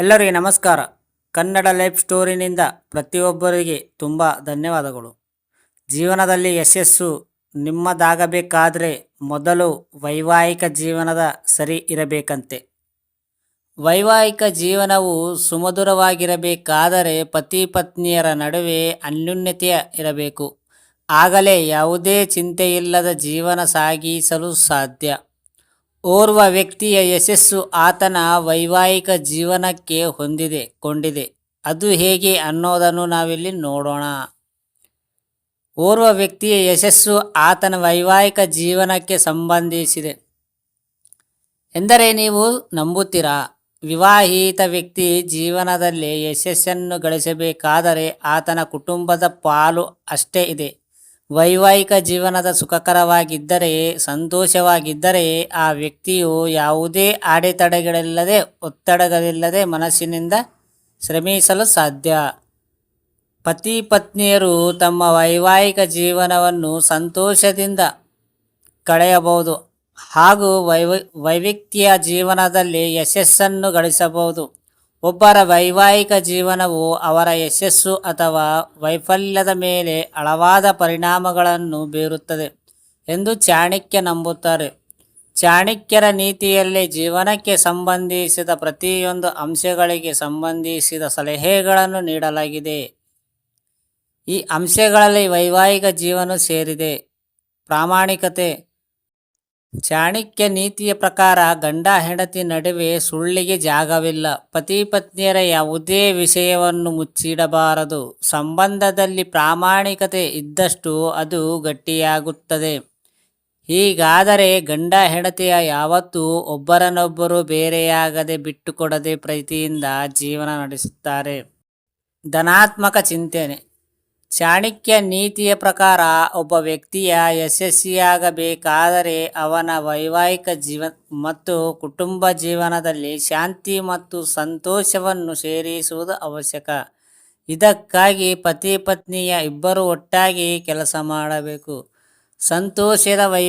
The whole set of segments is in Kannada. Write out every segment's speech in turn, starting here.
ಎಲ್ಲರಿಗೆ ನಮಸ್ಕಾರ. ಕನ್ನಡ ಲೈಫ್ ಸ್ಟೋರಿನಿಂದ ಪ್ರತಿಯೊಬ್ಬರಿಗೆ ತುಂಬ ಧನ್ಯವಾದಗಳು. ಜೀವನದಲ್ಲಿ ಯಶಸ್ಸು ನಿಮ್ಮದಾಗಬೇಕಾದರೆ ಮೊದಲು ವೈವಾಹಿಕ ಜೀವನದ ಸರಿ ಇರಬೇಕಂತೆ. ವೈವಾಹಿಕ ಜೀವನವು ಸುಮಧುರವಾಗಿರಬೇಕಾದರೆ ಪತಿ ಪತ್ನಿಯರ ನಡುವೆ ಅನ್ಯೂನ್ಯತೆಯ ಇರಬೇಕು. ಆಗಲೇ ಯಾವುದೇ ಚಿಂತೆಯಿಲ್ಲದ ಜೀವನ ಸಾಗಿಸಲು ಸಾಧ್ಯ. ಓರ್ವ ವ್ಯಕ್ತಿಯ ಯಶಸ್ಸು ಆತನ ವೈವಾಹಿಕ ಜೀವನಕ್ಕೆ ಹೊಂದಿದೆ, ಕೊಂಡಿದೆ. ಅದು ಹೇಗೆ ಅನ್ನೋದನ್ನು ನಾವಿಲ್ಲಿ ನೋಡೋಣ. ಓರ್ವ ವ್ಯಕ್ತಿಯ ಯಶಸ್ಸು ಆತನ ವೈವಾಹಿಕ ಜೀವನಕ್ಕೆ ಸಂಬಂಧಿಸಿದೆ. ಎಂದರೆ ನೀವು ನಂಬುತ್ತೀರಾ? ವಿವಾಹಿತ ವ್ಯಕ್ತಿ ಜೀವನದಲ್ಲಿ ಯಶಸ್ಸನ್ನು ಗಳಿಸಬೇಕಾದರೆ ಆತನ ಕುಟುಂಬದ ಪಾಲು ಅಷ್ಟೇ ಇದೆ. ವೈವಾಹಿಕ ಜೀವನದ ಸುಖಕರವಾಗಿದ್ದರೆ, ಸಂತೋಷವಾಗಿದ್ದರೆ ಆ ವ್ಯಕ್ತಿಯು ಯಾವುದೇ ಅಡೆತಡೆಗಳಿಲ್ಲದೆ, ಒತ್ತಡಗಳಿಲ್ಲದೆ ಮನಸ್ಸಿನಿಂದ ಶ್ರಮಿಸಲು ಸಾಧ್ಯ. ಪತಿ ಪತ್ನಿಯರು ತಮ್ಮ ವೈವಾಹಿಕ ಜೀವನವನ್ನು ಸಂತೋಷದಿಂದ ಕಳೆಯಬಹುದು ಹಾಗೂ ವೈವ ವೈವಿಕ್ತಿಯ ಜೀವನದಲ್ಲಿ ಯಶಸ್ಸನ್ನು ಗಳಿಸಬಹುದು. ಒಬ್ಬರ ವೈವಾಹಿಕ ಜೀವನವು ಅವರ ಯಶಸ್ಸು ಅಥವಾ ವೈಫಲ್ಯದ ಮೇಲೆ ಆಳವಾದ ಪರಿಣಾಮಗಳನ್ನು ಬೀರುತ್ತದೆ ಎಂದು ಚಾಣಕ್ಯ ನಂಬುತ್ತಾರೆ. ಚಾಣಕ್ಯರ ನೀತಿಯಲ್ಲಿ ಜೀವನಕ್ಕೆ ಸಂಬಂಧಿಸಿದ ಪ್ರತಿಯೊಂದು ಅಂಶಗಳಿಗೆ ಸಂಬಂಧಿಸಿದ ಸಲಹೆಗಳನ್ನು ನೀಡಲಾಗಿದೆ. ಈ ಅಂಶಗಳಲ್ಲಿ ವೈವಾಹಿಕ ಜೀವನ ಸೇರಿದೆ. ಪ್ರಾಮಾಣಿಕತೆ ಚಾಣಕ್ಯ ನೀತಿಯ ಪ್ರಕಾರ ಗಂಡ ಹೆಂಡತಿ ನಡುವೆ ಸುಳ್ಳಿಗೆ ಜಾಗವಿಲ್ಲ. ಪತಿ ಪತ್ನಿಯರ ಯಾವುದೇ ವಿಷಯವನ್ನು ಮುಚ್ಚಿಡಬಾರದು. ಸಂಬಂಧದಲ್ಲಿ ಪ್ರಾಮಾಣಿಕತೆ ಇದ್ದಷ್ಟು ಅದು ಗಟ್ಟಿಯಾಗುತ್ತದೆ. ಹೀಗಾದರೆ ಗಂಡ ಹೆಂಡತಿಯ ಯಾವತ್ತೂ ಒಬ್ಬರನ್ನೊಬ್ಬರು ಬೇರೆಯಾಗದೆ ಬಿಟ್ಟುಕೊಡದೆ ಪ್ರೀತಿಯಿಂದ ಜೀವನ ನಡೆಸುತ್ತಾರೆ. ಧನಾತ್ಮಕ ಚಿಂತನೆ. ಚಾಣಕ್ಯ ನೀತಿಯ ಪ್ರಕಾರ ಒಬ್ಬ ವ್ಯಕ್ತಿಯ ಯಶಸ್ವಿಯಾಗಬೇಕಾದರೆ ಅವನ ವೈವಾಹಿಕ ಜೀವ ಮತ್ತು ಕುಟುಂಬ ಜೀವನದಲ್ಲಿ ಶಾಂತಿ ಮತ್ತು ಸಂತೋಷವನ್ನು ಸೇರಿಸುವುದು ಅವಶ್ಯಕ. ಇದಕ್ಕಾಗಿ ಪತಿ ಪತ್ನಿಯ ಇಬ್ಬರು ಒಟ್ಟಾಗಿ ಕೆಲಸ ಮಾಡಬೇಕು. ಸಂತೋಷದ ವೈ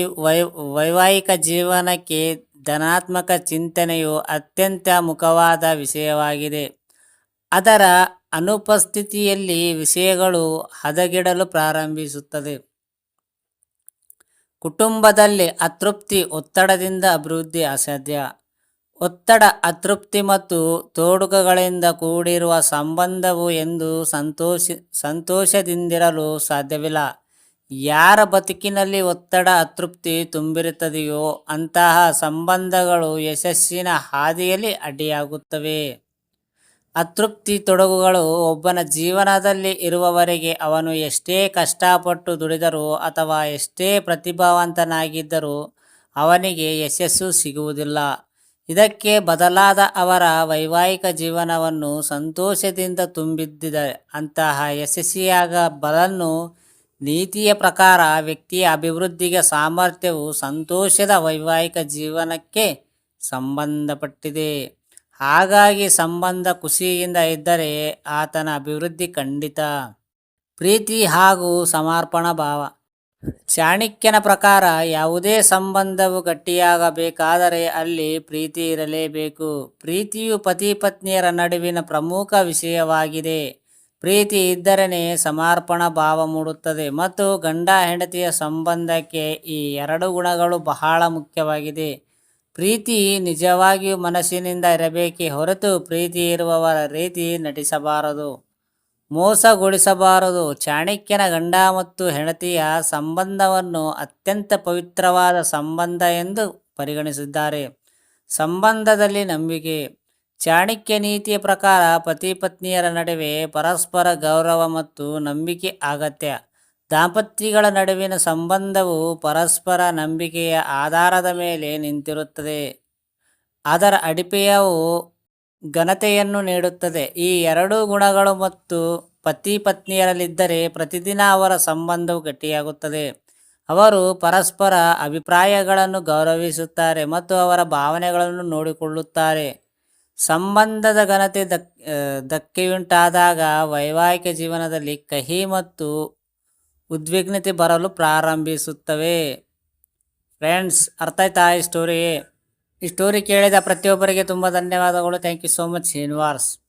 ವೈವಾಹಿಕ ಜೀವನಕ್ಕೆ ಧನಾತ್ಮಕ ಚಿಂತನೆಯು ಅತ್ಯಂತ ಮುಖವಾದ ವಿಷಯವಾಗಿದೆ. ಅದರ ಅನುಪಸ್ಥಿತಿಯಲ್ಲಿ ವಿಷಯಗಳು ಹದಗೆಡಲು ಪ್ರಾರಂಭಿಸುತ್ತದೆ. ಕುಟುಂಬದಲ್ಲಿ ಅತೃಪ್ತಿ ಒತ್ತಡದಿಂದ ಅಭಿವೃದ್ಧಿ ಅಸಾಧ್ಯ. ಒತ್ತಡ, ಅತೃಪ್ತಿ ಮತ್ತು ತೋಡುಕಗಳಿಂದ ಕೂಡಿರುವ ಸಂಬಂಧವು ಎಂದು ಸಂತೋಷ, ಸಂತೋಷದಿಂದಿರಲು ಸಾಧ್ಯವಿಲ್ಲ. ಯಾರ ಬದುಕಿನಲ್ಲಿ ಒತ್ತಡ, ಅತೃಪ್ತಿ ತುಂಬಿರುತ್ತದೆಯೋ ಅಂತಹ ಸಂಬಂಧಗಳು ಯಶಸ್ಸಿನ ಹಾದಿಯಲ್ಲಿ ಅಡ್ಡಿಯಾಗುತ್ತವೆ. ಅತೃಪ್ತಿ ತೊಡಗುಗಳು ಒಬ್ಬನ ಜೀವನದಲ್ಲಿ ಇರುವವರೆಗೆ ಅವನು ಎಷ್ಟೇ ಕಷ್ಟಪಟ್ಟು ದುಡಿದರೂ ಅಥವಾ ಎಷ್ಟೇ ಪ್ರತಿಭಾವಂತನಾಗಿದ್ದರೂ ಅವನಿಗೆ ಯಶಸ್ಸು ಸಿಗುವುದಿಲ್ಲ. ಇದಕ್ಕೆ ಬದಲಾದ ಅವರ ವೈವಾಹಿಕ ಜೀವನವನ್ನು ಸಂತೋಷದಿಂದ ತುಂಬಿದ್ದಿದೆ ಅಂತಹ ಯಶಸ್ವಿಯಾಗ ಬಲನ್ನು ನೀತಿಯ ಪ್ರಕಾರ ವ್ಯಕ್ತಿಯ ಅಭಿವೃದ್ಧಿಗೆ ಸಾಮರ್ಥ್ಯವು ಸಂತೋಷದ ವೈವಾಹಿಕ ಜೀವನಕ್ಕೆ ಸಂಬಂಧಪಟ್ಟಿದೆ. ಹಾಗಾಗಿ ಸಂಬಂಧ ಖುಷಿಯಿಂದ ಇದ್ದರೆ ಆತನ ಅಭಿವೃದ್ಧಿ ಖಂಡಿತ. ಪ್ರೀತಿ ಹಾಗೂ ಸಮರ್ಪಣಾ ಭಾವ. ಚಾಣಕ್ಯನ ಪ್ರಕಾರ ಯಾವುದೇ ಸಂಬಂಧವು ಗಟ್ಟಿಯಾಗಬೇಕಾದರೆ ಅಲ್ಲಿ ಪ್ರೀತಿ ಇರಲೇಬೇಕು. ಪ್ರೀತಿಯು ಪತಿ ಪತ್ನಿಯರ ನಡುವಿನ ಪ್ರಮುಖ ವಿಷಯವಾಗಿದೆ. ಪ್ರೀತಿ ಇದ್ದರೇ ಸಮರ್ಪಣಾ ಭಾವ ಮೂಡುತ್ತದೆ ಮತ್ತು ಗಂಡ ಹೆಂಡತಿಯ ಸಂಬಂಧಕ್ಕೆ ಈ ಎರಡು ಗುಣಗಳು ಬಹಳ ಮುಖ್ಯವಾಗಿದೆ. ಪ್ರೀತಿ ನಿಜವಾಗಿಯೂ ಮನಸ್ಸಿನಿಂದ ಇರಬೇಕೇ ಹೊರತು ಪ್ರೀತಿ ಇರುವವರ ರೀತಿ ನಟಿಸಬಾರದು, ಮೋಸಗೊಳಿಸಬಾರದು. ಚಾಣಕ್ಯನ ಗಂಡ ಮತ್ತು ಹೆಂಡತಿಯ ಸಂಬಂಧವನ್ನು ಅತ್ಯಂತ ಪವಿತ್ರವಾದ ಸಂಬಂಧ ಎಂದು ಪರಿಗಣಿಸಿದ್ದಾರೆ. ಸಂಬಂಧದಲ್ಲಿ ನಂಬಿಕೆ. ಚಾಣಕ್ಯ ನೀತಿಯ ಪ್ರಕಾರ ಪತಿ ಪತ್ನಿಯರ ನಡುವೆ ಪರಸ್ಪರ ಗೌರವ ಮತ್ತು ನಂಬಿಕೆ ಅಗತ್ಯ. ದಾಂಪತ್ಯಗಳ ನಡುವಿನ ಸಂಬಂಧವು ಪರಸ್ಪರ ನಂಬಿಕೆಯ ಆಧಾರದ ಮೇಲೆ ನಿಂತಿರುತ್ತದೆ. ಅದರ ಅಡಿಪೆಯವು ಘನತೆಯನ್ನು ನೀಡುತ್ತದೆ. ಈ ಎರಡು ಗುಣಗಳು ಮತ್ತು ಪತಿ ಪತ್ನಿಯರಲ್ಲಿದ್ದರೆ ಪ್ರತಿದಿನ ಅವರ ಸಂಬಂಧವು ಗಟ್ಟಿಯಾಗುತ್ತದೆ. ಅವರು ಪರಸ್ಪರ ಅಭಿಪ್ರಾಯಗಳನ್ನು ಗೌರವಿಸುತ್ತಾರೆ ಮತ್ತು ಅವರ ಭಾವನೆಗಳನ್ನು ನೋಡಿಕೊಳ್ಳುತ್ತಾರೆ. ಸಂಬಂಧದ ಘನತೆ ದಕ್ ಧಕ್ಕೆಯುಂಟಾದಾಗ ವೈವಾಹಿಕ ಜೀವನದಲ್ಲಿ ಕಹಿ ಮತ್ತು ಉದ್ವಿಗ್ನತೆ ಬರಲು ಪ್ರಾರಂಭಿಸುತ್ತವೆ. ಫ್ರೆಂಡ್ಸ್ ಅರ್ಥ ಆಯ್ತಾ ಈ ಸ್ಟೋರಿ ಈ ಸ್ಟೋರಿ ಕೇಳಿದ ಪ್ರತಿಯೊಬ್ಬರಿಗೆ ತುಂಬ ಧನ್ಯವಾದಗಳು. Thank you so much universe